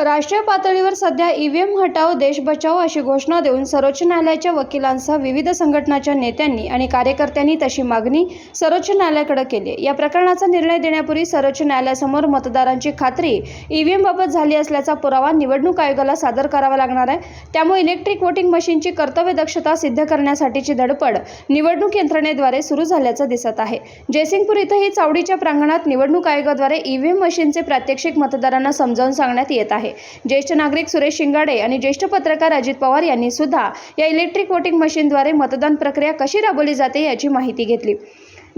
राष्ट्रीय पातळीवर सध्या ईव्हीएम हटाव देश बचाव अशी घोषणा देऊन सर्वोच्च न्यायालयाच्या वकिलांसह विविध संघटनाच्या नेत्यांनी आणि कार्यकर्त्यांनी तशी मागणी सर्वोच्च न्यायालयाकडे केली या प्रकरणाचा निर्णय देण्यापूर्वी सर्वोच्च न्यायालयासमोर मतदारांची खात्री ईव्हीएम बाबत झाली असल्याचा पुरावा निवडणूक आयोगाला सादर करावा लागणार आहे. त्यामुळे इलेक्ट्रिक वोटिंग मशीनची कर्तव्य दक्षता सिद्ध करण्यासाठीची धडपड निवडणूक यंत्रणेद्वारे सुरू झाल्याचं दिसत आहे. जयसिंगपूर इथंही चावडीच्या प्रांगणात निवडणूक आयोगाद्वारे ईव्हीएम मशीनचे प्रात्यक्षिक मतदारांना समजावून सांगण्यात येत आहे. ज्येष्ठ नागरिक सुरेश शिंगाडे आणि ज्येष्ठ पत्रकार अजित पवार यांनी सुद्धा या इलेक्ट्रिक वोटिंग मशीनद्वारे मतदान प्रक्रिया कशी राबवली जाते याची माहिती घेतली.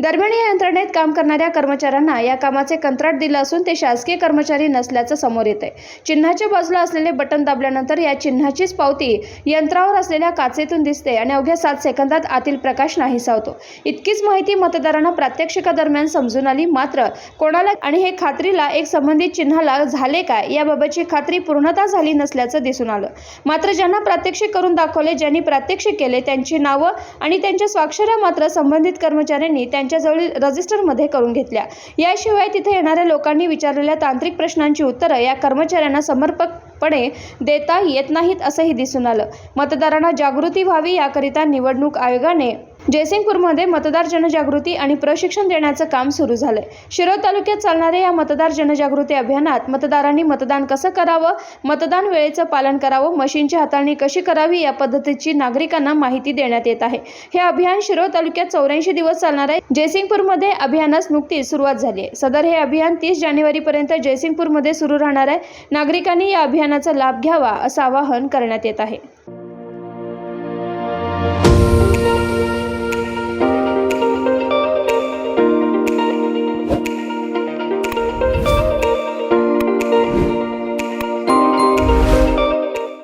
दरम्यान या यंत्रणेत काम करणाऱ्या कर्मचाऱ्यांना या कामाचे कंत्राट दिलं असून ते शासकीय कर्मचारी नसल्याचं समोर येत आहे चिन्हाच्या बाजूला असलेले बटन दाबल्यानंतर या चिन्हाचीच पावती यंत्रावर असलेल्या काचेतून दिसते आणि अवघ्या सात सेकंदात आतील प्रकाश नाहीसा होतो. इतकीच माहिती मतदारांना प्रात्यक्षिकादरम्यान समजून आली. मात्र कोणाला आणि हे खात्रीला एक संबंधित चिन्हाला झाले काय याबाबतची खात्री पूर्णतः झाली नसल्याचं दिसून आलं. मात्र ज्यांना प्रात्यक्षिक करून दाखवले ज्यांनी प्रात्यक्षिक केले त्यांची नावं आणि त्यांच्या स्वाक्षऱ्या मात्र संबंधित कर्मचाऱ्यांनी त्यांच्याजवळील रजिस्टरमध्ये करून घेतल्या. याशिवाय तिथे येणाऱ्या लोकांनी विचारलेल्या तांत्रिक प्रश्नांची उत्तरं या कर्मचाऱ्यांना समर्पकपणे देता येत नाहीत असंही दिसून आलं. मतदारांना जागृती व्हावी याकरिता निवडणूक आयोगाने जयसिंगपूरमध्ये मतदार जनजागृती आणि प्रशिक्षण देण्याचं काम सुरू झालंय. शिरोळ तालुक्यात चालणाऱ्या या मतदार जनजागृती अभियानात मतदारांनी मतदान कसं करावं मतदान वेळेचं पालन करावं मशीनची हाताळणी कशी करावी या पद्धतीची नागरिकांना माहिती देण्यात येत आहे. हे अभियान शिरोळ तालुक्यात चौऱ्याऐंशी दिवस चालणार आहे जयसिंगपूरमध्ये अभियानास नुकतीच सुरुवात झाली आहे. सदर हे अभियान तीस जानेवारीपर्यंत जयसिंगपूरमध्ये सुरू राहणार आहे. नागरिकांनी या अभियानाचा लाभ घ्यावा असं आवाहन करण्यात येत आहे.